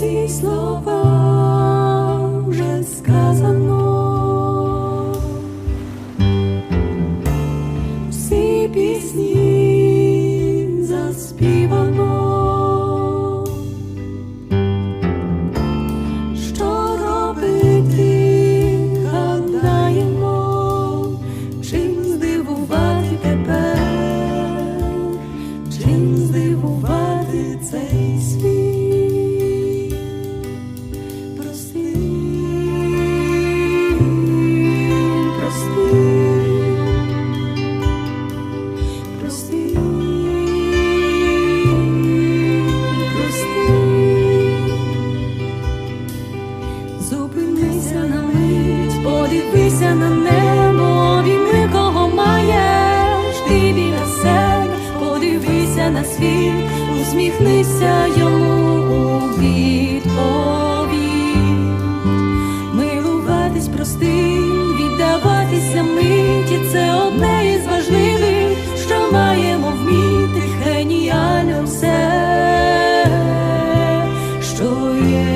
Ceaseless love. подивися на небо, війни кого маєш, ти біля себе, подивися на світ, усміхнися йому у відповідь. Милуватись простим, віддаватися миті, це одне із важливих, що маємо вміти геніально все. Що є.